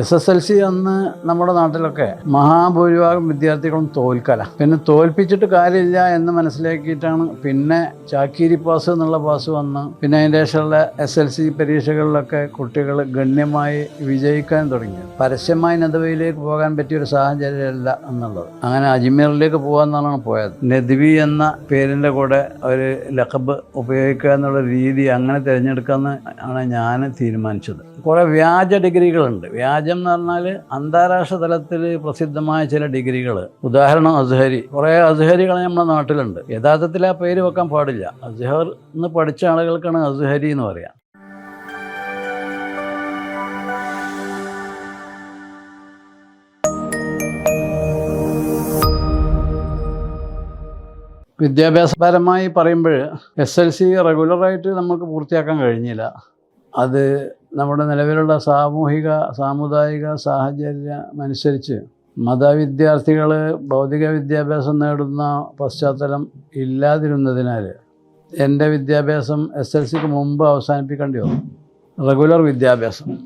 S S L C അന്ന് നമ്മുടെ നാട്ടിലൊക്കെ മഹാഭൂരിഭാഗം വിദ്യാർത്ഥികളും തോൽക്കല. പിന്നെ തോൽപ്പിച്ചിട്ട് കാര്യമില്ല എന്ന് മനസ്സിലാക്കിയിട്ടാണ് പിന്നെ ചാക്കീരി പാസ് എന്നുള്ള പാസ് വന്ന് പിന്നെ അതിന്റെ ശേഷമുള്ള എസ് എൽ സി പരീക്ഷകളിലൊക്കെ കുട്ടികൾ ഗണ്യമായി വിജയിക്കാൻ തുടങ്ങി. പരസ്യമായി നദവയിലേക്ക് പോകാൻ പറ്റിയ ഒരു സാഹചര്യമല്ല എന്നുള്ളത്. അങ്ങനെ അജ്മീറിലേക്ക് പോകാമെന്നാണ് പോയത്. നദ്വി എന്ന പേരിന്റെ കൂടെ ഒരു ലഖബ് ഉപയോഗിക്കുക എന്നുള്ള രീതി അങ്ങനെ തിരഞ്ഞെടുക്കാമെന്ന് ആണ് ഞാൻ തീരുമാനിച്ചത്. കുറേ വ്യാജ ഡിഗ്രികളുണ്ട്. വ്യാജം എന്ന് പറഞ്ഞാൽ അന്താരാഷ്ട്ര തലത്തിൽ പ്രസിദ്ധമായ ചില ഡിഗ്രികൾ ഉദാഹരണം അസ്ഹരി. കുറേ അസ്ഹരികൾ നമ്മുടെ നാട്ടിലുണ്ട്. യഥാർത്ഥത്തിൽ ആ പേര് വെക്കാൻ പാടില്ല. അസ്ഹർ എന്ന് പഠിച്ച ആളുകൾക്കാണ് അസ്ഹരി എന്ന് പറയാം. വിദ്യാഭ്യാസപരമായി പറയുമ്പോൾ എസ് എൽ സി റെഗുലറായിട്ട് നമുക്ക് പൂർത്തിയാക്കാൻ കഴിഞ്ഞില്ല. അത് നമ്മുടെ നിലവിലുള്ള സാമൂഹിക സാമുദായിക സാഹചര്യം അനുസരിച്ച് മതവിദ്യാർത്ഥികൾ ഭൗതിക വിദ്യാഭ്യാസം നേടുന്ന പശ്ചാത്തലം ഇല്ലാതിരുന്നതിനാൽ എന്റെ വിദ്യാഭ്യാസം എസ് എൽ സിക്ക് മുമ്പ് അവസാനിപ്പിക്കേണ്ടി വന്നു. റെഗുലർ വിദ്യാഭ്യാസം.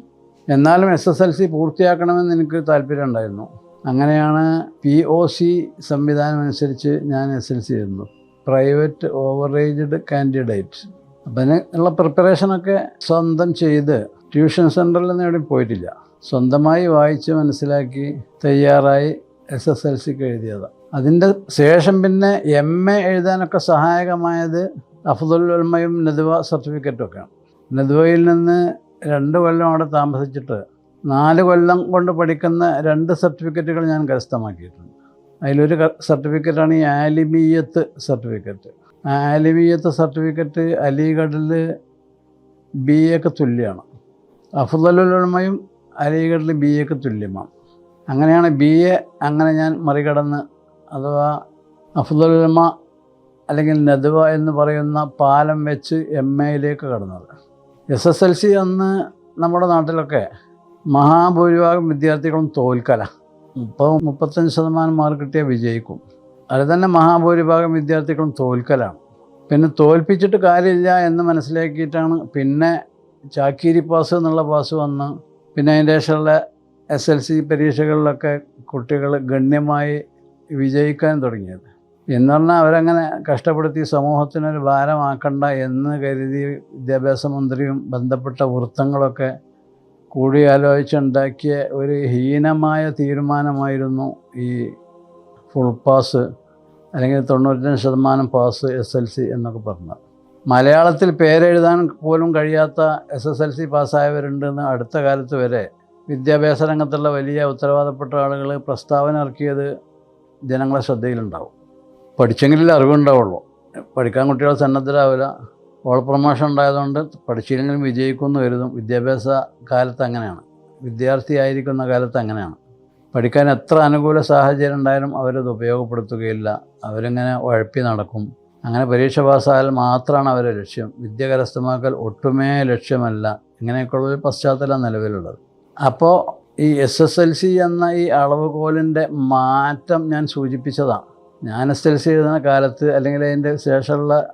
എന്നാലും എസ് എസ് എൽ സി പൂർത്തിയാക്കണമെന്ന് എനിക്ക് താല്പര്യം ഉണ്ടായിരുന്നു. അങ്ങനെയാണ് പി ഒ സി സംവിധാനം അനുസരിച്ച് ഞാൻ എസ് എൽ സി ചെയ്യുന്നു പ്രൈവറ്റ് ഓവറേജ്ഡ് കാൻഡിഡേറ്റ്. അപ്പം ഉള്ള പ്രിപ്പറേഷനൊക്കെ സ്വന്തം ചെയ്ത് ട്യൂഷൻ സെന്ററിൽ എവിടെയും പോയിട്ടില്ല. സ്വന്തമായി വായിച്ച് മനസ്സിലാക്കി തയ്യാറായി എസ് എസ് എൽ സിക്ക് എഴുതിയതാണ് അതിന്റെ ശേഷം പിന്നെ എം എ എഴുതാനൊക്കെ സഹായകമായത് അഫ്ദുൽ ഉൽമയും നെതുവ സർട്ടിഫിക്കറ്റും ഒക്കെയാണ്. നദ്വയിൽ നിന്ന് രണ്ട് കൊല്ലം അവിടെ താമസിച്ചിട്ട് നാല് കൊല്ലം കൊണ്ട് പഠിക്കുന്ന രണ്ട് സർട്ടിഫിക്കറ്റുകൾ ഞാൻ കരസ്ഥമാക്കിയിട്ടുണ്ട്. അതിലൊരു സർട്ടിഫിക്കറ്റാണ് ഈ ആലിമീയത്ത് സർട്ടിഫിക്കറ്റ് ആലിമീയത്ത് സർട്ടിഫിക്കറ്റ് അലിഗഡിൽ ബി എക്ക് തുല്യമാണ്. അഫുദലുലമയും അലിഗഡിൽ ബി എക്ക് തുല്യമാണ്. അങ്ങനെയാണ് ബി എ അങ്ങനെ ഞാൻ മറികടന്ന് അഥവാ അഫുദലുലമ അല്ലെങ്കിൽ നദ്വ എന്ന് പറയുന്ന പാലം വെച്ച് എം എയിലേക്ക് കടന്നത്. എസ് എസ് എൽ സി അന്ന് നമ്മുടെ നാട്ടിലൊക്കെ മഹാഭൂരിഭാഗം വിദ്യാർത്ഥികളും തോൽക്കല. മുപ്പത് മുപ്പത്തഞ്ച് ശതമാനം മാർക്ക് കിട്ടിയാൽ വിജയിക്കും. അത് തന്നെ മഹാഭൂരിഭാഗം വിദ്യാർത്ഥികളും തോൽക്കലാണ്. പിന്നെ തോൽപ്പിച്ചിട്ട് കാര്യമില്ല എന്ന് മനസ്സിലാക്കിയിട്ടാണ് പിന്നെ ചാക്കീരി പാസ് എന്നുള്ള പാസ് വന്ന് പിന്നെ അതിന്റെ ശേഷമുള്ള എസ് എൽ സി പരീക്ഷകളിലൊക്കെ കുട്ടികൾ ഗണ്യമായി വിജയിക്കാൻ തുടങ്ങിയത്. എന്ന് പറഞ്ഞാൽ അവരങ്ങനെ കഷ്ടപ്പെടുത്തി സമൂഹത്തിനൊരു ഭാരമാക്കണ്ട എന്ന് കരുതി വിദ്യാഭ്യാസ മന്ത്രിയും ബന്ധപ്പെട്ട വൃത്തങ്ങളൊക്കെ കൂടിയാലോചിച്ചുണ്ടാക്കിയ ഒരു ഹീനമായ തീരുമാനമായിരുന്നു ഈ ഫുൾ പാസ്. അല്ലെങ്കിൽ തൊണ്ണൂറ്റഞ്ച് ശതമാനം പാസ് എസ് എൽ സി എന്നൊക്കെ പറഞ്ഞു. മലയാളത്തിൽ പേരെഴുതാൻ പോലും കഴിയാത്ത എസ് എസ് എൽ സി പാസ്സായവരുണ്ടെന്ന് അടുത്ത കാലത്ത് വരെ വിദ്യാഭ്യാസ രംഗത്തുള്ള വലിയ ഉത്തരവാദപ്പെട്ട ആളുകൾ പ്രസ്താവന ഇറക്കിയത് ജനങ്ങളെ ശ്രദ്ധയിലുണ്ടാവും. പഠിച്ചെങ്കിലേ അറിവുണ്ടാവുള്ളൂ. പഠിക്കാൻ കുട്ടികൾ സന്നദ്ധരാവില്ല. ഓൾ പ്രൊമോഷൻ ഉണ്ടായതുകൊണ്ട് പഠിച്ചില്ലെങ്കിലും വിജയിക്കുമെന്ന് കരുതും. വിദ്യാഭ്യാസ കാലത്ത് അങ്ങനെയാണ്. വിദ്യാർത്ഥി ആയിരിക്കുന്ന കാലത്ത് അങ്ങനെയാണ്. പഠിക്കാൻ എത്ര അനുകൂല സാഹചര്യം ഉണ്ടായാലും അവരത് ഉപയോഗപ്പെടുത്തുകയില്ല. അവരിങ്ങനെ ഉഴപ്പി നടക്കും. അങ്ങനെ പരീക്ഷ പാസ്സായാൽ മാത്രമാണ് അവരെ ലക്ഷ്യം. വിദ്യ കരസ്ഥമാക്കൽ ഒട്ടുമേ ലക്ഷ്യമല്ല. ഇങ്ങനെയൊക്കെയുള്ളൊരു പശ്ചാത്തലം നിലവിലുള്ളത്. അപ്പോൾ ഈ എസ് എസ് എൽ സി എന്ന ഈ അളവുകോലിന്റെ മാറ്റം ഞാൻ സൂചിപ്പിച്ചതാണ്. ഞാൻ എസ് എൽ സി എഴുതുന്ന കാലത്ത് അല്ലെങ്കിൽ അതിന്റെ ശേഷമുള്ള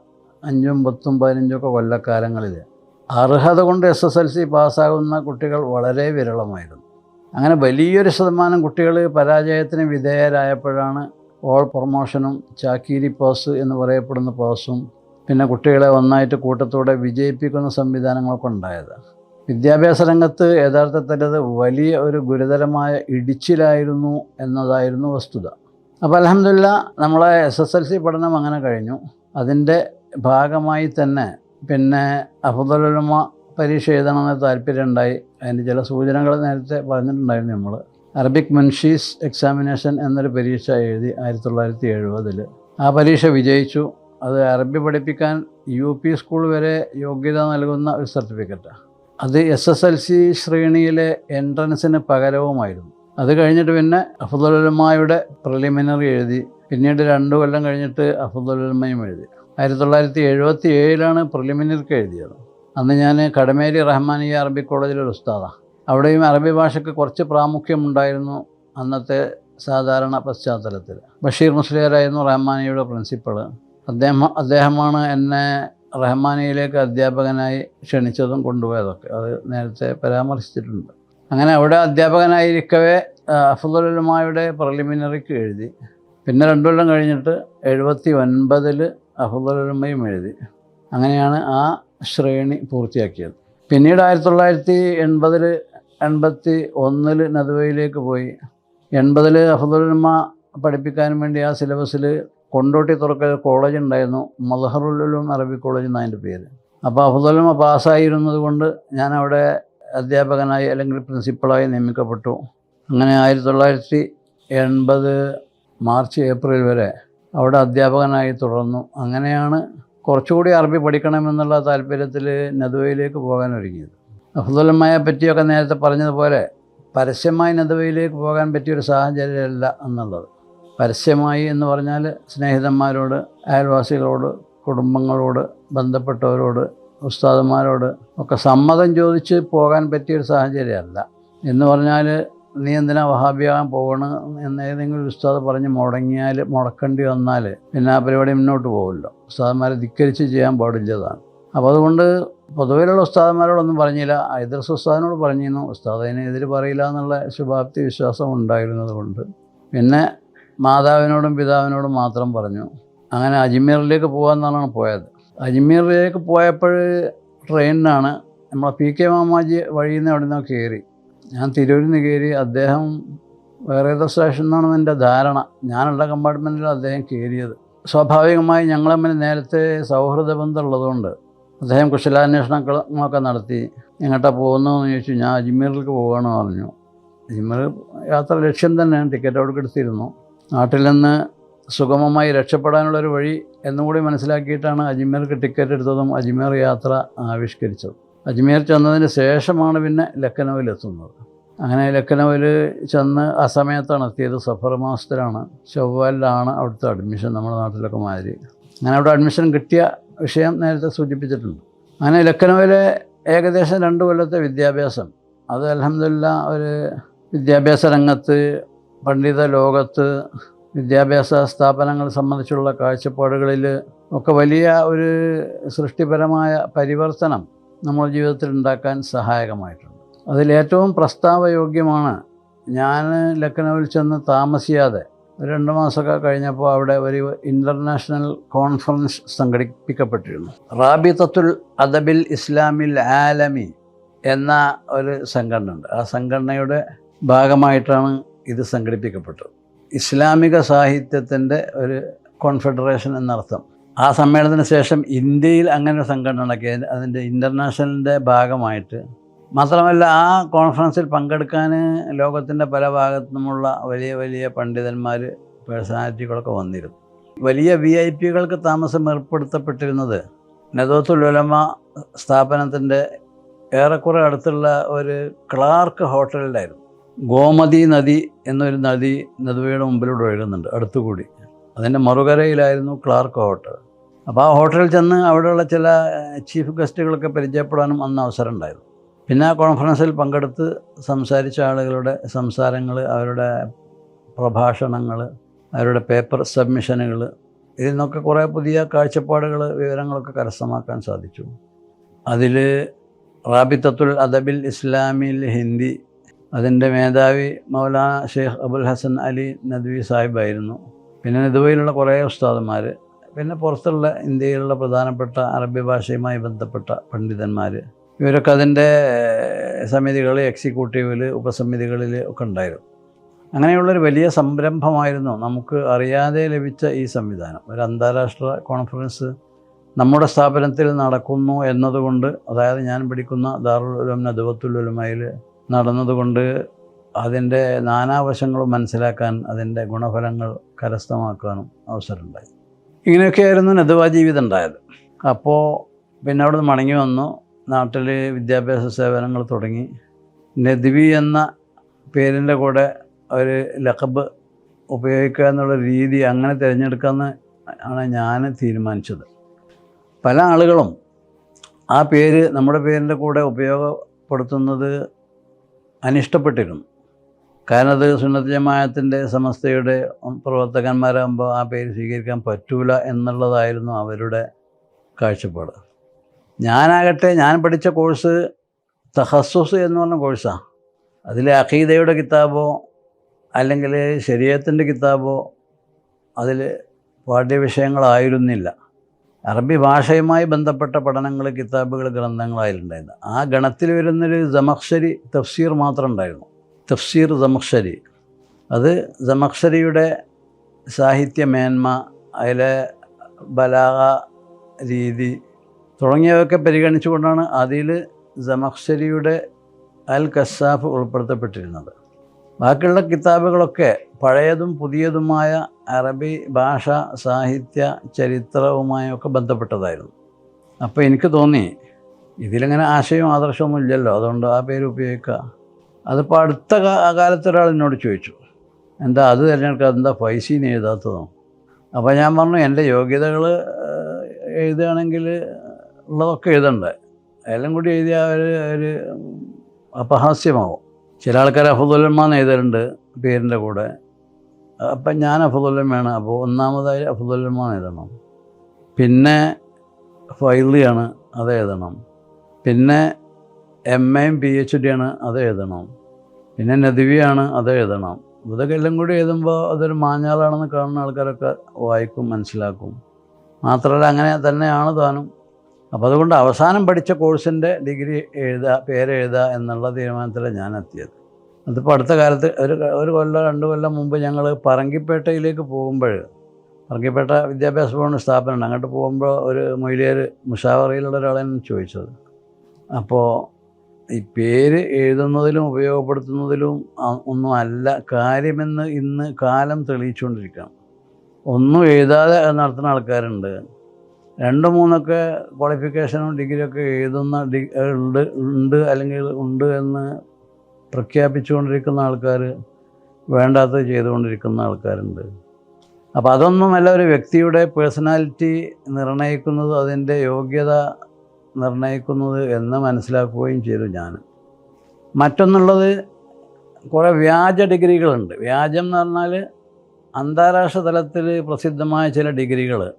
അഞ്ചും പത്തും പതിനഞ്ചും ഒക്കെ കൊല്ലക്കാലങ്ങളിൽ അർഹത കൊണ്ട് എസ് എസ് എൽ സി പാസ്സാകുന്ന കുട്ടികൾ വളരെ വിരളമായിരുന്നു. അങ്ങനെ വലിയൊരു ശതമാനം കുട്ടികൾ പരാജയത്തിന് വിധേയരായപ്പോഴാണ് ഓൾ പ്രൊമോഷനും ചാക്കീരി പാസ് എന്ന് പറയപ്പെടുന്ന പാസും പിന്നെ കുട്ടികളെ ഒന്നായിട്ട് കൂട്ടത്തോടെ വിജയിപ്പിക്കുന്ന സംവിധാനങ്ങളൊക്കെ ഉണ്ടായത്. വിദ്യാഭ്യാസ രംഗത്ത് യഥാർത്ഥത്തിൽ അത് വലിയ ഒരു ഗുരുതരമായ ഇടിച്ചിലായിരുന്നു എന്നതായിരുന്നു വസ്തുത. അപ്പോൾ അലഹമില്ല നമ്മളെ എസ് എസ് എൽ സി പഠനം അങ്ങനെ കഴിഞ്ഞു. അതിന്റെ ഭാഗമായി തന്നെ പിന്നെ അഫുദലുലമ പരീക്ഷ എഴുതണമെന്ന് താല്പര്യമുണ്ടായി. അതിന് ചില സൂചനകൾ നേരത്തെ പറഞ്ഞിട്ടുണ്ടായിരുന്നു നമ്മൾ അറബിക് മൻഷീസ് എക്സാമിനേഷൻ എന്നൊരു പരീക്ഷ എഴുതി ആയിരത്തി തൊള്ളായിരത്തി എഴുപതിൽ ആ പരീക്ഷ വിജയിച്ചു. അത് അറബി പഠിപ്പിക്കാൻ യു പി സ്കൂൾ വരെ യോഗ്യത നൽകുന്ന ഒരു സർട്ടിഫിക്കറ്റാണ് അത് എസ് എസ് എൽ സി ശ്രേണിയിലെ എൻട്രൻസിന് പകരവുമായിരുന്നു. അത് കഴിഞ്ഞിട്ട് പിന്നെ അഫുദുലമായുടെ പ്രിലിമിനറി എഴുതി. പിന്നീട് രണ്ടു കൊല്ലം കഴിഞ്ഞിട്ട് അഫുദുലമയും എഴുതി. ആയിരത്തി തൊള്ളായിരത്തി എഴുപത്തി ഏഴിലാണ് പ്രിലിമിനറിക്ക് എഴുതിയത്. അന്ന് ഞാൻ കടമേരി റഹ്മാനിയ അറബി കോളേജിലെ ഒരു ഉസ്താദാണ് അവിടെയും അറബി ഭാഷയ്ക്ക് കുറച്ച് പ്രാമുഖ്യമുണ്ടായിരുന്നു അന്നത്തെ സാധാരണ പശ്ചാത്തലത്തിൽ. ബഷീർ മുസ്ലിയാരായിരുന്നു റഹ്മാനിയുടെ പ്രിൻസിപ്പൾ അദ്ദേഹം അദ്ദേഹമാണ് എന്നെ റഹ്മാനിയിലേക്ക് അധ്യാപകനായി ക്ഷണിച്ചതും കൊണ്ടുപോയതൊക്കെ. അത് നേരത്തെ പരാമർശിച്ചിട്ടുണ്ട്. അങ്ങനെ അവിടെ അധ്യാപകനായിരിക്കവേ അഫുദുലുമായുടെ പ്രിലിമിനറിക്ക് എഴുതി. പിന്നെ രണ്ടു കൊല്ലം കഴിഞ്ഞിട്ട് എഴുപത്തി ഒൻപതിൽ അഫുദുലുമയും എഴുതി. അങ്ങനെയാണ് ആ ശ്രേണി പൂർത്തിയാക്കിയത്. പിന്നീട് ആയിരത്തി തൊള്ളായിരത്തി എൺപതിൽ എൺപത്തി ഒന്നിൽ നദുവയിലേക്ക് പോയി. എൺപതിൽ അഫുദുലുമ പഠിപ്പിക്കാൻ വേണ്ടി ആ സിലബസിൽ കൊണ്ടോട്ടി തുറക്കൽ കോളേജ് ഉണ്ടായിരുന്നു മദഹറുലും അറബി കോളേജ് എന്നാണ് അതിന്റെ പേര്. അപ്പോൾ അഫുദുലുമ പാസ്സായിരുന്നത് കൊണ്ട് ഞാൻ അവിടെ അധ്യാപകനായി അല്ലെങ്കിൽ പ്രിൻസിപ്പളായി നിയമിക്കപ്പെട്ടു. അങ്ങനെ ആയിരത്തി തൊള്ളായിരത്തി എൺപത് മാർച്ച് ഏപ്രിൽ വരെ അവിടെ അധ്യാപകനായി തുടർന്നു. അങ്ങനെയാണ് കുറച്ചുകൂടി അറബി പഠിക്കണമെന്നുള്ള താല്പര്യത്തിൽ നദുവയിലേക്ക് പോകാൻ ഒരുങ്ങിയത്. അഫ്ദുലമ്മയെ പറ്റിയൊക്കെ നേരത്തെ പറഞ്ഞതുപോലെ പരസ്യമായി നദുവയിലേക്ക് പോകാൻ പറ്റിയൊരു സാഹചര്യമല്ല എന്നുള്ളത്. പരസ്യമായി എന്ന് പറഞ്ഞാൽ സ്നേഹിതന്മാരോട് അയൽവാസികളോട് കുടുംബങ്ങളോട് ബന്ധപ്പെട്ടവരോട് ഉസ്താദന്മാരോട് ഒക്കെ സമ്മതം ചോദിച്ച് പോകാൻ പറ്റിയൊരു സാഹചര്യമല്ല. എന്ന് പറഞ്ഞാൽ നീ എന്തിനാ വഹാബിയാകാൻ പോകണം എന്ന് ഏതെങ്കിലും ഉസ്താദ് പറഞ്ഞ് മുടങ്ങിയാൽ മുടക്കേണ്ടി വന്നാൽ പിന്നെ ആ പരിപാടി മുന്നോട്ട് പോകുമല്ലോ ഉസ്താദന്മാരെ ധിക്കരിച്ച് ചെയ്യാൻ പാടില്ലതാണ്. അപ്പോൾ അതുകൊണ്ട് പൊതുവേലുള്ള ഉസ്താദന്മാരോടൊന്നും പറഞ്ഞില്ല. ഐദർസ് ഉസ്താദിനോട് പറഞ്ഞിരുന്നു. ഉസ്താദ് അതിന് എതിര് പറയില്ല എന്നുള്ള ശുഭാപ്തി വിശ്വാസം ഉണ്ടായിരുന്നത് കൊണ്ട്. പിന്നെ മാതാവിനോടും പിതാവിനോടും മാത്രം പറഞ്ഞു. അങ്ങനെ അജ്മീറിലേക്ക് പോകാമെന്നാണ് പോയത്. അജ്മീറിലേക്ക് പോയപ്പോൾ ട്രെയിനിനാണ് നമ്മളെ പി കെ മാമാജി വഴിയിൽ നിന്ന് അവിടെ നിന്ന് കയറി. ഞാൻ തിരൂരിൽ നിന്ന് കയറി അദ്ദേഹം വേറെ ഏതോ സ്റ്റേഷനിൽ നിന്നാണെന്ന് എന്റെ ധാരണ. ഞാനുള്ള കമ്പാർട്ട്മെന്റിൽ അദ്ദേഹം കയറിയത്. സ്വാഭാവികമായി ഞങ്ങൾ തമ്മിൽ നേരത്തെ സൗഹൃദ ബന്ധമുള്ളതുകൊണ്ട് അദ്ദേഹം കുശലാന്വേഷണങ്ങളൊക്കെ നടത്തി. എങ്ങോട്ടാണ് പോകുന്നതെന്ന് ചോദിച്ചു ഞാൻ അജ്മീറിലേക്ക് പോവുകയാണെന്ന് പറഞ്ഞു. അജ്മീർ യാത്ര ലക്ഷ്യം തന്നെയാണ്. ടിക്കറ്റ് അവിടെ എടുത്തിരുന്നു. നാട്ടിൽ നിന്ന് സുഗമമായി രക്ഷപ്പെടാനുള്ളൊരു വഴി എന്നുകൂടി മനസ്സിലാക്കിയിട്ടാണ് അജ്മീർക്ക് ടിക്കറ്റ് എടുത്തതും അജ്മീർ യാത്ര ആവിഷ്കരിച്ചത്. അജ്മീർ ചെന്നതിന് ശേഷമാണ് പിന്നെ ലഖനൗവിലെത്തുന്നത് അങ്ങനെ ലഖനൗവിൽ ചെന്ന് ആ സമയത്താണ് എത്തിയത് സഫർ മാസത്തിലാണ് ചൊവ്വാലിലാണ് അവിടുത്തെ അഡ്മിഷൻ നമ്മുടെ നാട്ടിലൊക്കെ മാതിരി. അങ്ങനെ അവിടെ അഡ്മിഷൻ കിട്ടിയ വിഷയം നേരത്തെ സൂചിപ്പിച്ചിട്ടുണ്ട്. അങ്ങനെ ലഖനൗവിലെ ഏകദേശം രണ്ട് കൊല്ലത്തെ വിദ്യാഭ്യാസം. അത് അലഹമില്ല ഒരു വിദ്യാഭ്യാസ രംഗത്ത് പണ്ഡിത ലോകത്ത് വിദ്യാഭ്യാസ സ്ഥാപനങ്ങൾ സംബന്ധിച്ചുള്ള കാഴ്ചപ്പാടുകളിൽ ഒക്കെ വലിയ ഒരു സൃഷ്ടിപരമായ പരിവർത്തനം നമ്മുടെ ജീവിതത്തിൽ ഉണ്ടാക്കാൻ സഹായകമായിട്ടുണ്ട്. അതിലേറ്റവും പ്രസ്താവയോഗ്യമാണ് ഞാൻ ലക്നൌവിൽ ചെന്ന് താമസിയാതെ രണ്ട് മാസമൊക്കെ കഴിഞ്ഞപ്പോൾ അവിടെ ഒരു ഇന്റർനാഷണൽ കോൺഫറൻസ് സംഘടിപ്പിക്കപ്പെട്ടിരുന്നു. റാബിത്തത്തുൽ അദബിൽ ഇസ്ലാമിൽ ആലമി എന്ന ഒരു സംഘടന ഉണ്ട്. ആ സംഘടനയുടെ ഭാഗമായിട്ടാണ് ഇത് സംഘടിപ്പിക്കപ്പെട്ടത്. ഇസ്ലാമിക സാഹിത്യത്തിന്റെ ഒരു കോൺഫെഡറേഷൻ എന്നർത്ഥം ആ സമ്മേളനത്തിന് ശേഷം ഇന്ത്യയിൽ അങ്ങനെ ഒരു സംഘടന അതിന്റെ ഇന്റർനാഷണലിന്റെ ഭാഗമായിട്ട്. മാത്രമല്ല ആ കോൺഫറൻസിൽ പങ്കെടുക്കാൻ ലോകത്തിന്റെ പല ഭാഗത്തു നിന്നുമുള്ള വലിയ വലിയ പണ്ഡിതന്മാർ പേഴ്സണാലിറ്റികളൊക്കെ വന്നിരുന്നു. വലിയ വി ഐ പികൾക്ക് താമസം ഏർപ്പെടുത്തപ്പെട്ടിരുന്നത് നദോത്തുൽ ഉലമ സ്ഥാപനത്തിന്റെ ഏറെക്കുറെ അടുത്തുള്ള ഒരു ക്ലാർക്ക് ഹോട്ടലിലായിരുന്നു. ഗോമതി നദി എന്നൊരു നദി നെതുവയുടെ മുമ്പിലൂടെ ഒഴുകുന്നുണ്ട് അടുത്തുകൂടി. അതിന്റെ മറുകരയിലായിരുന്നു ക്ലാർക്ക് ഹോട്ടൽ. അപ്പോൾ ആ ഹോട്ടലിൽ ചെന്ന് അവിടെയുള്ള ചില ചീഫ് ഗസ്റ്റുകളൊക്കെ പരിചയപ്പെടാനും അന്ന് അവസരം ഉണ്ടായിരുന്നു പിന്നെ ആ കോൺഫറൻസിൽ പങ്കെടുത്ത് സംസാരിച്ച ആളുകളുടെ സംസാരങ്ങൾ അവരുടെ പ്രഭാഷണങ്ങൾ അവരുടെ പേപ്പർ സബ്മിഷനുകൾ ഇതിൽ നിന്നൊക്കെ കുറേ പുതിയ കാഴ്ചപ്പാടുകൾ വിവരങ്ങളൊക്കെ കരസ്ഥമാക്കാൻ സാധിച്ചു. അതിൽ റാബിത്തത്തുൽ അദബിൽ ഇസ്ലാമിൽ ഹിന്ദി അതിന്റെ മേധാവി മൗലാന ഷെയ്ഖ് അബുൽ ഹസൻ അലി നദ്വി സാഹിബായിരുന്നു. പിന്നെ ദുബൈയിലുള്ള കുറേ ഉസ്താദന്മാർ പിന്നെ പുറത്തുള്ള ഇന്ത്യയിലുള്ള പ്രധാനപ്പെട്ട അറബി ഭാഷയുമായി ബന്ധപ്പെട്ട പണ്ഡിതന്മാർ ഇവരൊക്കെ അതിന്റെ സമിതികൾ എക്സിക്യൂട്ടീവിൽ ഉപസമിതികളിൽ ഒക്കെ ഉണ്ടായിരുന്നു. അങ്ങനെയുള്ളൊരു വലിയ സംരംഭമായിരുന്നു നമുക്ക് അറിയാതെ ലഭിച്ച ഈ സംവിധാനം. ഒരു അന്താരാഷ്ട്ര കോൺഫറൻസ് നമ്മുടെ സ്ഥാപനത്തിൽ നടക്കുന്നു എന്നതുകൊണ്ട് അതായത് ഞാൻ പഠിക്കുന്ന ദാറുൽ ഉലം നദുവത്തുൽ ഉലമയിൽ നടന്നതുകൊണ്ട് അതിന്റെ നാനാവശങ്ങളും മനസ്സിലാക്കാൻ അതിന്റെ ഗുണഫലങ്ങൾ കരസ്ഥമാക്കാനും അവസരമുണ്ടായി. ഇങ്ങനെയൊക്കെയായിരുന്നു നെതുവാ ജീവിതം ഉണ്ടായത്. അപ്പോൾ പിന്നെ അവിടെ നിന്ന് മടങ്ങി വന്നു. നാട്ടിൽ വിദ്യാഭ്യാസ സേവനങ്ങൾ തുടങ്ങി. നദ്വി എന്ന പേരിന്റെ കൂടെ ഒരു ലഖബ് ഉപയോഗിക്കുക എന്നുള്ള രീതി അങ്ങനെ തിരഞ്ഞെടുക്കാമെന്ന് ആണ് ഞാൻ തീരുമാനിച്ചത്. പല ആളുകളും ആ പേര് നമ്മുടെ പേരിന്റെ കൂടെ ഉപയോഗപ്പെടുത്തുന്നത് അനിഷ്ടപ്പെട്ടിരുന്നു. കാരണം അത് സുന്നത്ത് ജമായത്തിന്റെ സമസ്തയുടെ പ്രവർത്തകന്മാരാകുമ്പോൾ ആ പേര് സ്വീകരിക്കാൻ പറ്റൂല എന്നുള്ളതായിരുന്നു അവരുടെ കാഴ്ചപ്പാട്. ഞാനാകട്ടെ ഞാൻ പഠിച്ച കോഴ്സ് തഹസ്സുസ് എന്ന് പറഞ്ഞ കോഴ്സാണ് അതിലെ അഖീദയുടെ കിതാബോ അല്ലെങ്കിൽ ശരീരത്തിന്റെ കിതാബോ അതിൽ പാഠ്യവിഷയങ്ങളായിരുന്നില്ല. അറബി ഭാഷയുമായി ബന്ധപ്പെട്ട പഠനങ്ങൾ കിതാബുകൾ ഗ്രന്ഥങ്ങളായിട്ടുണ്ടായിരുന്നു. ആ ഗണത്തിൽ വരുന്നൊരു ജമക്ഷരി തഫ്സീർ മാത്രം ഉണ്ടായിരുന്നു. തഫ്സീർ ജമക്ഷരി അത് ജമക്ഷരിയുടെ സാഹിത്യമേന്മ അതിലെ ബലാഗ രീതി തുടങ്ങിയവയൊക്കെ പരിഗണിച്ചുകൊണ്ടാണ് അതിൽ ജമക്ഷരിയുടെ അൽ കസാഫ് ഉൾപ്പെടുത്തപ്പെട്ടിരുന്നത്. ബാക്കിയുള്ള കിതാബുകളൊക്കെ പഴയതും പുതിയതുമായ അറബി ഭാഷ സാഹിത്യ ചരിത്രവുമായൊക്കെ ബന്ധപ്പെട്ടതായിരുന്നു. അപ്പോൾ എനിക്ക് തോന്നി ഇതിലിങ്ങനെ ആശയവും ആദർശമൊന്നും ഇല്ലല്ലോ അതുകൊണ്ട് ആ പേര് ഉപയോഗിക്കുക അതിപ്പോൾ അടുത്ത കാലത്ത് ഒരാൾ എന്നോട് ചോദിച്ചു എന്താ അത് തിരഞ്ഞെടുക്കാതെ എന്താ പൈസയും എഴുതാത്തതോ? അപ്പോൾ ഞാൻ പറഞ്ഞു എന്റെ യോഗ്യതകൾ എഴുതുകയാണെങ്കിൽ ഉള്ളതൊക്കെ എഴുതണ്ട? എല്ലാം കൂടി എഴുതിയാൽ ഒരു ഒരു അപഹാസ്യമാവും. ചില ആൾക്കാർ അഫുദുല്ലമ്മ എഴുതലുണ്ട് പേരിന്റെ കൂടെ. അപ്പം ഞാൻ അഫുദുല്ലമ്മയാണ് അപ്പോൾ ഒന്നാമതായി അഫുദുല്ലമ്മ എഴുതണം. പിന്നെ ഫൈലിയാണ് അത് എഴുതണം. പിന്നെ എം എയും പി എച്ച് ഡി ആണ് അത് എഴുതണം. പിന്നെ നദിവിയാണ് അത് എഴുതണം. ഇതൊക്കെ എല്ലാം കൂടി എഴുതുമ്പോൾ അതൊരു മാഞ്ഞാളാണെന്ന് കാണുന്ന ആൾക്കാരൊക്കെ വായിക്കും മനസ്സിലാക്കും. മാത്രമല്ല അങ്ങനെ തന്നെയാണ് താനും. അപ്പോൾ അതുകൊണ്ട് അവസാനം പഠിച്ച കോഴ്സിന്റെ ഡിഗ്രി എഴുതുക പേരെഴുതുക എന്നുള്ള തീരുമാനത്തിലാണ് ഞാൻ എത്തിയത്. അതിപ്പോൾ അടുത്ത കാലത്ത് ഒരു ഒരു കൊല്ലം രണ്ട് കൊല്ലം മുമ്പ് ഞങ്ങൾ പറങ്കിപ്പേട്ടയിലേക്ക് പോകുമ്പോൾ പറങ്കിപ്പേട്ട വിദ്യാഭ്യാസ ബോർഡ് സ്ഥാപനമുണ്ട്. അങ്ങോട്ട് പോകുമ്പോൾ ഒരു മൊയിലിയർ മുഷാവറയിലുള്ള ഒരാളെ ചോദിച്ചത്. അപ്പോൾ ഈ പേര് എഴുതുന്നതിലും ഉപയോഗപ്പെടുത്തുന്നതിലും ഒന്നും അല്ല കാര്യമെന്ന് ഇന്ന് കാലം തെളിയിച്ചുകൊണ്ടിരിക്കണം ഒന്നും എഴുതാതെ നടത്തുന്ന ആൾക്കാരുണ്ട്. രണ്ട് മൂന്നൊക്കെ ക്വാളിഫിക്കേഷനും ഡിഗ്രിയൊക്കെ എഴുതുന്ന ഉണ്ട് ഉണ്ട് അല്ലെങ്കിൽ ഉണ്ട് എന്ന് പ്രഖ്യാപിച്ചുകൊണ്ടിരിക്കുന്ന ആൾക്കാർ വേണ്ടാത്തത് ചെയ്തുകൊണ്ടിരിക്കുന്ന ആൾക്കാരുണ്ട്. അപ്പോൾ അതൊന്നുമല്ല ഒരു വ്യക്തിയുടെ പേഴ്സണാലിറ്റി നിർണയിക്കുന്നത് അതിന്റെ യോഗ്യത നിർണയിക്കുന്നത് എന്ന് മനസ്സിലാക്കുകയും ചെയ്തു ഞാൻ. മറ്റൊന്നുള്ളത് കുറേ വ്യാജ ഡിഗ്രികളുണ്ട്. വ്യാജം എന്ന് പറഞ്ഞാൽ അന്താരാഷ്ട്ര തലത്തിൽ പ്രസിദ്ധമായ ചില ഡിഗ്രികൾ.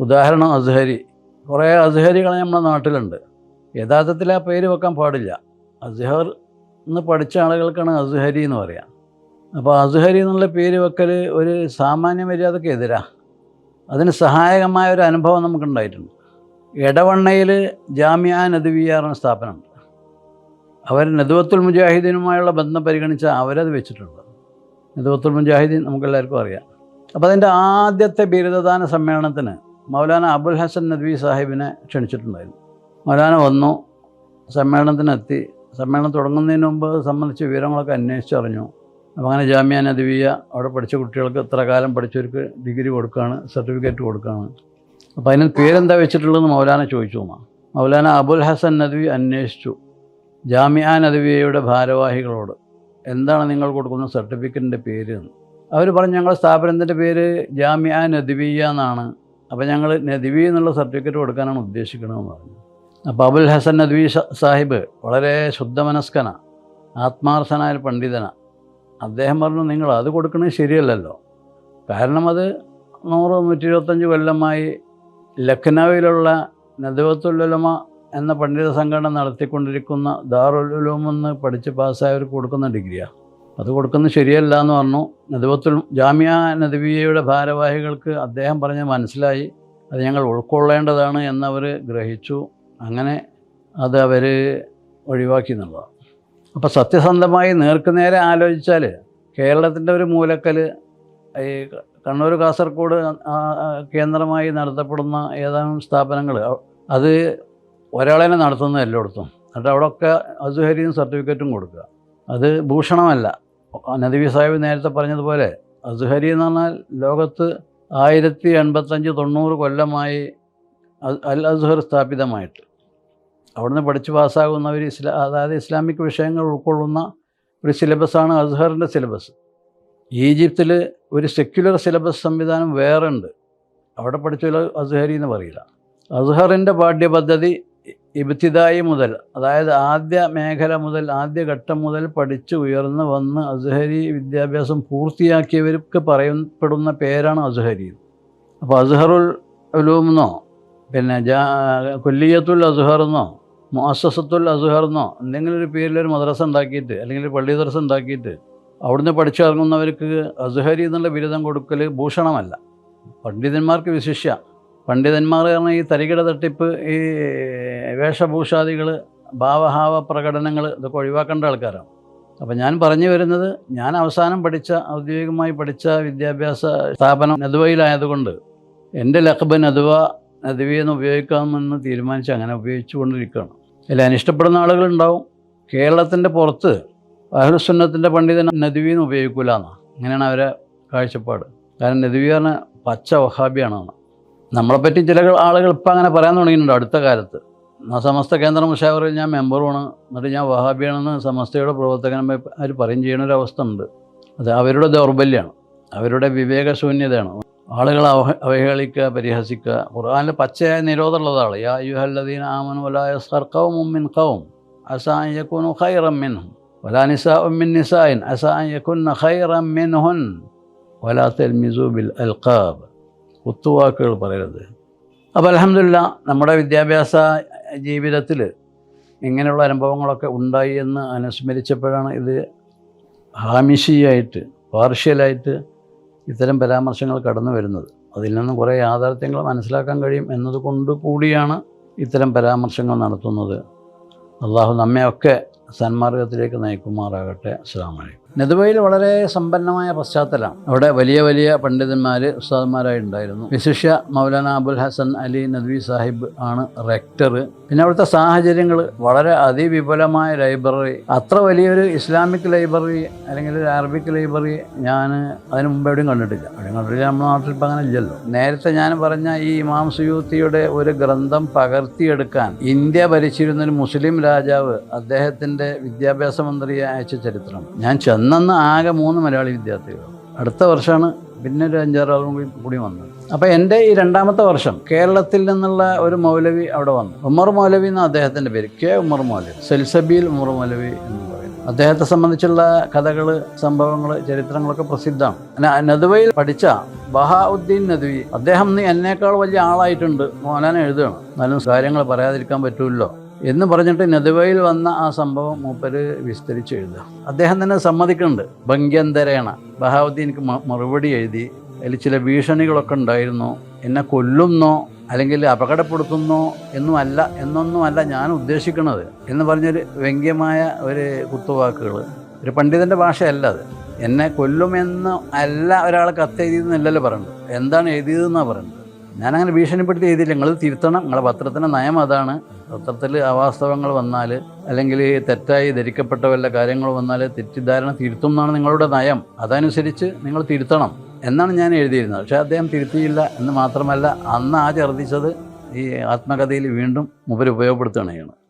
ഉദാഹരണം അസ്ഹരി. കുറേ അസ്ഹരികൾ നമ്മുടെ നാട്ടിലുണ്ട്. യഥാർത്ഥത്തിൽ ആ പേര് വെക്കാൻ പാടില്ല. അസ്ഹർ എന്ന് പഠിച്ച ആളുകൾക്കാണ് അസ്ഹരി എന്ന് പറയാം. അപ്പോൾ അസ്ഹരി എന്നുള്ള പേര് വെക്കൽ ഒരു സാമാന്യ മര്യാദയ്ക്ക് എതിരാ. അതിന് സഹായകമായ ഒരു അനുഭവം നമുക്കുണ്ടായിട്ടുണ്ട്. എടവണ്ണയിൽ ജാമ്യ നദവിയ എന്ന സ്ഥാപനമുണ്ട്. അവർ നദുവത്തുൽ മുജാഹിദീനുമായുള്ള ബന്ധം പരിഗണിച്ച അവരത് വെച്ചിട്ടുണ്ട്. നദുവത്തുൽ മുജാഹിദീൻ നമുക്കെല്ലാവർക്കും അറിയാം. അപ്പോൾ അതിന്റെ ആദ്യത്തെ ബിരുദദാന സമ്മേളനത്തിന് മൗലാന അബുൽ ഹസൻ നദ്വി സാഹിബിനെ ക്ഷണിച്ചിട്ടുണ്ടായിരുന്നു. മൗലാന വന്നു സമ്മേളനത്തിനെത്തി. സമ്മേളനം തുടങ്ങുന്നതിന് മുമ്പ് സംബന്ധിച്ച് വിവരങ്ങളൊക്കെ അന്വേഷിച്ചറിഞ്ഞു അപ്പോൾ അങ്ങനെ ജാമ്യ നദ്വിയ അവിടെ പഠിച്ച കുട്ടികൾക്ക് ഇത്ര കാലം പഠിച്ചവർക്ക് ഡിഗ്രി കൊടുക്കുകയാണ് സർട്ടിഫിക്കറ്റ് കൊടുക്കുകയാണ്. അപ്പോൾ അതിന് പേരെന്താ വെച്ചിട്ടുള്ളതെന്ന് മൗലാന ചോദിച്ചു എന്നാ മൗലാന അബുൽ ഹസൻ നദ്വി അന്വേഷിച്ചു. ജാമിയ നദ്വിയയുടെ ഭാരവാഹികളോട് എന്താണ് നിങ്ങൾ കൊടുക്കുന്ന സർട്ടിഫിക്കറ്റിന്റെ പേര് എന്ന്. അവർ പറഞ്ഞു ഞങ്ങളുടെ സ്ഥാപനത്തിന്റെ പേര് ജാമിയ നദ്വിയ എന്നാണ്. അപ്പോൾ ഞങ്ങൾ നദ്വി എന്നുള്ള സർട്ടിഫിക്കറ്റ് കൊടുക്കാനാണ് ഉദ്ദേശിക്കണമെന്ന് പറഞ്ഞു. അപ്പോൾ അബുൽ ഹസൻ നദ്വി സാഹിബ് വളരെ ശുദ്ധമനസ്കന ആത്മാർത്ഥനായ പണ്ഡിതന. അദ്ദേഹം പറഞ്ഞു നിങ്ങൾ അത് കൊടുക്കുന്നത് ശരിയല്ലല്ലോ. കാരണം അത് നൂറ് നൂറ്റി ഇരുപത്തഞ്ച് കൊല്ലമായി ലഖ്നൌവിലുള്ള നദവത്തുലുലമ എന്ന പണ്ഡിത സംഘടന നടത്തിക്കൊണ്ടിരിക്കുന്ന ദാറുൽ ഉലൂമെന്ന് പഠിച്ച് പാസ്സായവർക്ക് കൊടുക്കുന്ന ഡിഗ്രിയാണ് അത് കൊടുക്കുന്നത് ശരിയല്ല എന്ന് പറഞ്ഞു. നദവത്തുൽ ജാമ്യ നദവിയയുടെ ഭാരവാഹികൾക്ക് അദ്ദേഹം പറഞ്ഞ് മനസ്സിലായി. അത് ഞങ്ങൾ ഉൾക്കൊള്ളേണ്ടതാണ് എന്നവർ ഗ്രഹിച്ചു. അങ്ങനെ അത് അവർ ഒഴിവാക്കി എന്നുള്ളതാണ്. അപ്പോൾ സത്യസന്ധമായി നേർക്കുനേരെ ആലോചിച്ചാൽ കേരളത്തിന്റെ ഒരു മൂലക്കൽ ഈ കണ്ണൂർ കാസർഗോഡ് കേന്ദ്രമായി നടത്തപ്പെടുന്ന ഏതാനും സ്ഥാപനങ്ങൾ അത് ഒരാളെ നടത്തുന്ന എല്ലായിടത്തും. എന്നിട്ട് അവിടെയൊക്കെ അസുഹരിയും സർട്ടിഫിക്കറ്റും കൊടുക്കുക. അത് ഭൂഷണമല്ല. നദീവി സാഹിബ് നേരത്തെ പറഞ്ഞതുപോലെ അസുഹരി എന്ന് പറഞ്ഞാൽ ലോകത്ത് ആയിരത്തി എൺപത്തഞ്ച് തൊണ്ണൂറ് കൊല്ലമായി അൽ അസുഹർ സ്ഥാപിതമായിട്ട്. അവിടുന്ന് പഠിച്ച് പാസ്സാകുന്നവർ ഇസ്ലാ അതായത് ഇസ്ലാമിക് വിഷയങ്ങൾ ഉൾക്കൊള്ളുന്ന ഒരു സിലബസാണ് അസുഹറിന്റെ സിലബസ്. ഈജിപ്തിൽ ഒരു സെക്യുലർ സിലബസ് സംവിധാനം വേറെ ഉണ്ട് അവിടെ പഠിച്ചാൽ അസ്ഹരി എന്ന് പറയില്ല. അസ്ഹറിന്റെ പാഠ്യപദ്ധതി ഇബ്തിദായി മുതൽ അതായത് ആദ്യ മേഖല മുതൽ ആദ്യ ഘട്ടം മുതൽ പഠിച്ച് ഉയർന്ന് വന്ന് അസ്ഹരി വിദ്യാഭ്യാസം പൂർത്തിയാക്കിയവർക്ക് പറയപ്പെടുന്ന പേരാണ് അസ്ഹരി. അപ്പോൾ അസ്ഹറുൽ ഉലൂമെന്നോ പിന്നെ ജാ കൊല്ലിയത്തുൽ അസുഹർ എന്നോ എന്തെങ്കിലും ഒരു പേരിലൊരു മദ്രസ ഉണ്ടാക്കിയിട്ട് അല്ലെങ്കിൽ ഒരു പള്ളി മദ്രസ ഉണ്ടാക്കിയിട്ട് അവിടുന്ന് പഠിച്ചിറങ്ങുന്നവർക്ക് അസുഹരി എന്നുള്ള ബിരുദം കൊടുക്കൽ ഭൂഷണമല്ല. പണ്ഡിതന്മാർക്ക് വിശിഷ്യ. പണ്ഡിതന്മാർ പറഞ്ഞാൽ ഈ തരികിട തട്ടിപ്പ് ഈ വേഷഭൂഷാദികൾ ഭാവഹാവ പ്രകടനങ്ങൾ ഇതൊക്കെ ഒഴിവാക്കേണ്ട ആൾക്കാരാണ്. അപ്പം ഞാൻ പറഞ്ഞു വരുന്നത് ഞാൻ അവസാനം പഠിച്ച ഔദ്യോഗികമായി പഠിച്ച വിദ്യാഭ്യാസ സ്ഥാപനം നദുവയിലായതുകൊണ്ട് എന്റെ ലഖബ് നദുവ നദുവിയെന്ന് ഉപയോഗിക്കാമെന്ന് തീരുമാനിച്ച് അങ്ങനെ ഉപയോഗിച്ചു കൊണ്ടിരിക്കുകയാണ് അതിൽ അനിഷ്ടപ്പെടുന്ന ആളുകളുണ്ടാവും. കേരളത്തിന്റെ പുറത്ത് അഹ്ലുസുന്നത്തിന്റെ പണ്ഡിതൻ നദുവീന്ന് ഉപയോഗിക്കില്ല ഉപയോഗിക്കൂല എന്നാണ് അങ്ങനെയാണ് അവരെ കാഴ്ചപ്പാട്. കാരണം നദുവി പറഞ്ഞ പച്ച വഹാബിയാണെന്ന്. നമ്മളെപ്പറ്റി ചില ആളുകൾ ഇപ്പം അങ്ങനെ പറയാൻ തുടങ്ങിയിട്ടുണ്ട് അടുത്ത കാലത്ത്. സമസ്ത കേന്ദ്ര മുഷാവറിൽ ഞാൻ മെമ്പറുമാണ് എന്നിട്ട് ഞാൻ വഹാബിയാണെന്ന് സമസ്തയുടെ പ്രവർത്തകനെ അവർ പറയും ചെയ്യുന്ന ഒരു അവസ്ഥ ഉണ്ട്. അത് അവരുടെ ദൗർബല്യമാണ് അവരുടെ വിവേകശൂന്യതയാണ്. ആളുകൾ അവഹ അവഹേളിക്കുക പരിഹസിക്കുക. ഖുർആാനിൽ പച്ചയായ നിരോധമുള്ളതാണ്. യാ യുഹല്ലദീൻ ആമൻ വലായ സർക്കവും മിൻ കവും അസായക്കുനു ഖൈറം മിൻഹും. വലാ نساء من نساء عسى أن يكن خيرا منهن. ولا تلمزوا അൽഖാബ് കുത്തുവാക്കുകൾ പറയരുത്. അപ്പോൾ അലഹമില്ല നമ്മുടെ വിദ്യാഭ്യാസ ജീവിതത്തിൽ ഇങ്ങനെയുള്ള അനുഭവങ്ങളൊക്കെ ഉണ്ടായി എന്ന് അനുസ്മരിച്ചപ്പോഴാണ് ഇത് ഹാമിഷിയായിട്ട് പാർഷ്യലായിട്ട് ഇത്തരം പരാമർശങ്ങൾ കടന്നു വരുന്നത്. അതിൽ നിന്ന് കുറേ യാഥാർത്ഥ്യങ്ങൾ മനസ്സിലാക്കാൻ കഴിയും എന്നതുകൊണ്ട് കൂടിയാണ് ഇത്തരം പരാമർശങ്ങൾ നടത്തുന്നത്. അള്ളാഹു നമ്മയൊക്കെ സന്മാർഗത്തിലേക്ക് നയിക്കുമാറാകട്ടെ. അസ്സാം വലൈക്കും നെതുവയിൽ വളരെ സമ്പന്നമായ പശ്ചാത്തലമാണ് അവിടെ വലിയ വലിയ പണ്ഡിതന്മാർ ഉസ്താദന്മാരായി ഉണ്ടായിരുന്നു വിശിഷ്യ മൗലാന അബുൽ ഹസൻ അലി നദ്വി സാഹിബ് ആണ് റെക്ടർ പിന്നെ അവിടുത്തെ സാഹചര്യങ്ങൾ വളരെ അതിവിപുലമായ ലൈബ്രറി അത്ര വലിയൊരു ഇസ്ലാമിക് ലൈബ്രറി അല്ലെങ്കിൽ ഒരു അറബിക് ലൈബ്രറി ഞാൻ അതിന് മുമ്പ് എവിടെയും കണ്ടിട്ടില്ല. എവിടെയും കണ്ടിട്ടില്ല നമ്മുടെ നാട്ടിൽ ഇപ്പം അങ്ങനെ ഇല്ലല്ലോ. നേരത്തെ ഞാൻ പറഞ്ഞ ഈ ഇമാം സുയൂത്തിയുടെ ഒരു ഗ്രന്ഥം പകർത്തിയെടുക്കാൻ ഇന്ത്യ ഭരിച്ചിരുന്ന ഒരു മുസ്ലിം രാജാവ് അദ്ദേഹത്തിന്റെ വിദ്യാഭ്യാസ മന്ത്രിയെ അയച്ച ചരിത്രം. ഞാൻ ചെന്നെന്ന് ആകെ മൂന്ന് മലയാളി വിദ്യാർത്ഥികൾ. അടുത്ത വർഷമാണ് പിന്നെ ഒരു അഞ്ചാറാളും കൂടി കൂടി വന്നത്. അപ്പോൾ എന്റെ ഈ രണ്ടാമത്തെ വർഷം കേരളത്തിൽ നിന്നുള്ള ഒരു മൗലവി അവിടെ വന്നു. ഉമർ മൗലവി എന്ന അദ്ദേഹത്തിന്റെ പേര്. കെ ഉമർ മൗലവി. സെൽസബീൽ ഉമർ മൗലവി എന്ന് പറയുന്നത് അദ്ദേഹത്തെ സംബന്ധിച്ചുള്ള കഥകൾ സംഭവങ്ങൾ ചരിത്രങ്ങളൊക്കെ പ്രസിദ്ധമാണ്. നദുവയിൽ പഠിച്ച ബഹാഉദ്ദീൻ നദുവി അദ്ദേഹം നീ എന്നേക്കാൾ വലിയ ആളായിട്ടുണ്ട്. മോനാൻ എഴുതുകയാണ്. എന്നാലും കാര്യങ്ങൾ പറയാതിരിക്കാൻ പറ്റുമല്ലോ എന്ന് പറഞ്ഞിട്ട് നെതുവയിൽ വന്ന ആ സംഭവം മൂപ്പര് വിസ്തരിച്ച് എഴുതുക. അദ്ദേഹം തന്നെ സമ്മതിക്കുന്നുണ്ട്. ഭംഗ്യന്തരേണ. ബഹാവുദ്ദീനിക്ക് മറുപടി എഴുതി. അതിൽ ചില ഭീഷണികളൊക്കെ ഉണ്ടായിരുന്നു. എന്നെ കൊല്ലുന്നോ അല്ലെങ്കിൽ അപകടപ്പെടുത്തുന്നോ എന്നുമല്ല എന്നൊന്നുമല്ല ഞാൻ ഉദ്ദേശിക്കുന്നത് എന്ന് പറഞ്ഞൊരു വ്യംഗ്യമായ ഒരു കുത്തുവാക്കുകൾ ഒരു പണ്ഡിതന്റെ ഭാഷയല്ല അത്. എന്നെ കൊല്ലുമെന്ന് അല്ല ഒരാൾ കത്ത് എഴുതിയെന്നല്ലല്ലോ പറയുന്നത്. എന്താണ് എഴുതിയതെന്നാണ് പറയുന്നത്? ഞാനങ്ങനെ ഭീഷണിപ്പെടുത്തി എഴുതിയില്ല നിങ്ങൾ തിരുത്തണം. നിങ്ങളുടെ പത്രത്തിന്റെ നയം അതാണ്. പത്രത്തിൽ അവാസ്തവങ്ങൾ വന്നാൽ അല്ലെങ്കിൽ തെറ്റായി ധരിക്കപ്പെട്ട വല്ല കാര്യങ്ങൾ വന്നാൽ തെറ്റിദ്ധാരണ തിരുത്തും എന്നാണ് നിങ്ങളുടെ നയം. അതനുസരിച്ച് നിങ്ങൾ തിരുത്തണം എന്നാണ് ഞാൻ എഴുതിയിരുന്നത്. പക്ഷേ അദ്ദേഹം തിരുത്തിയില്ല എന്ന് മാത്രമല്ല അന്ന് ആ ഛർദ്ദിച്ചത് ഈ ആത്മകഥയിൽ വീണ്ടും മുമ്പ് ഉപയോഗപ്പെടുത്തുകയാണ്